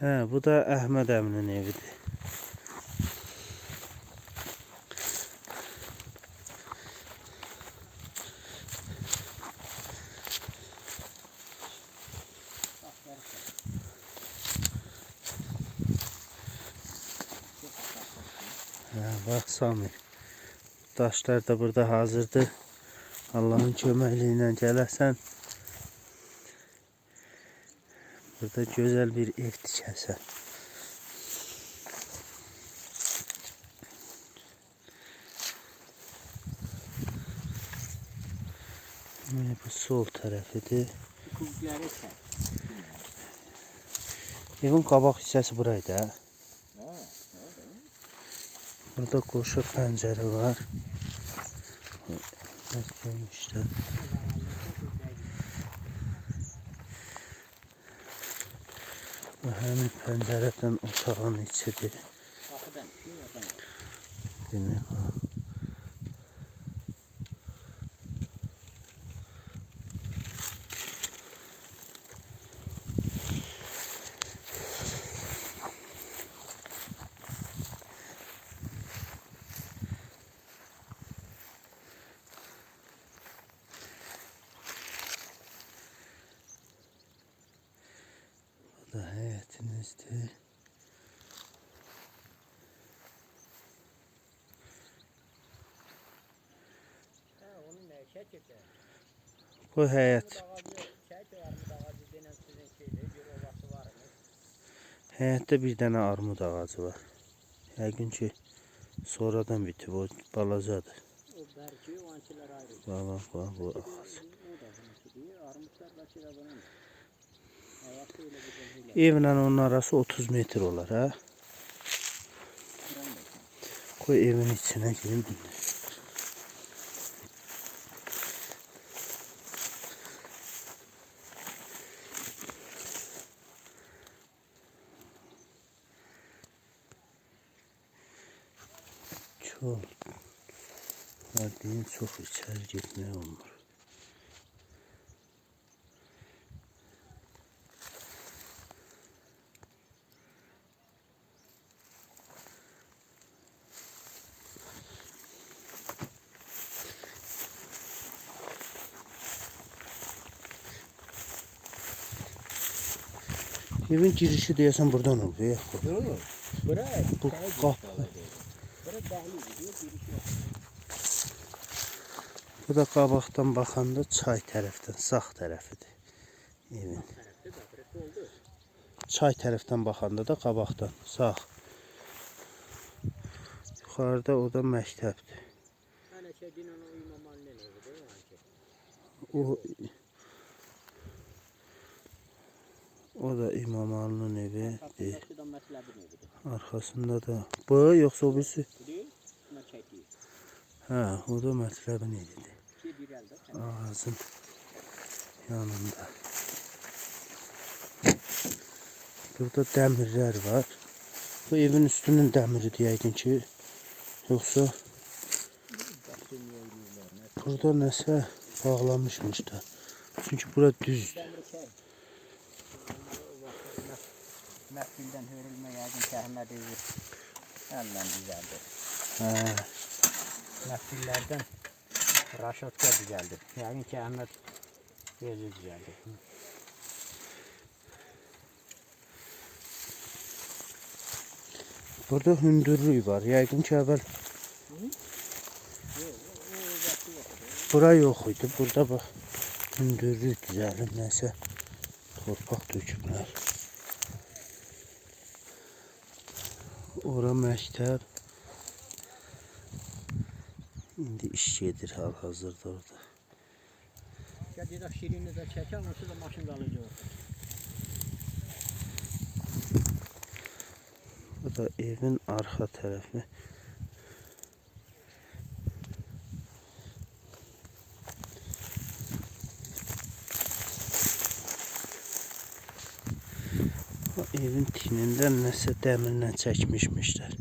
Hə, bu da Əhməd əminin evidir. Bax Sami. Daşlar da burada hazırdır. Allahın köməkliyi ilə gələsən. Burada güzel bir ev tikərsən. Yine bu sol tərəfidir. Evin qabaq hissəsi buraydı Burada qoşu pəncərə var. Biraz görmüşlər. Bu həmin pəncərədən otağın içidir. Kapıdan şu oradan. O. Bu mı? Həyətdə bir dənə armud ağacı var. Yəqin ki, sonradan bitib, o balacadır. Bax, bax, bu ağac. Evlə onun arası 30 metr olar, da. Qoy evin içinə girin. Çok var deyin çok içeri gitmeye olmur. Evin girişi diyesen buradan oluyor. Yok. Bura Bu kapı. Bu da qabaqdan baxanda çay tərəfdən, sağ tərəfidir. Evin. Çay tərəfdən baxanda da qabaqdan, sağ. Yuxarıda o da məktəbdir. Hani O da İmam Ali'nin bir neydi? Arxasında da bu yoxsa o birisi? Hə, o da mətləbin evidir. Şey. Ağacın yanında. Burada dəmirlər var. Bu evin üstünün dəmiridir yəqin ki. Yoxsa burada nəsə bağlamışmış da. Çünki bura düzdür. Məhfildən hörülmə yəqin ki, Əhməd evi əllə düzəldir. Hə, Məhfillərdən raşotka düzəldir. Yəqin ki, Əhməd evi düzəldir. burada hündürlük var. Yəqin ki, əvvəl bura yox idi. Burada bax hündürlük düzəlib nəsə torpaq töküblər. Ora məktəb. İndi iş gedir hal-hazırda orada. Gəl gedək şirini də çəkək, onsuz da maşın qalacaq. Bu da evin arxa tərəfi. Bu evin tinindən nəsə dəmirlə çəkmişmişlər.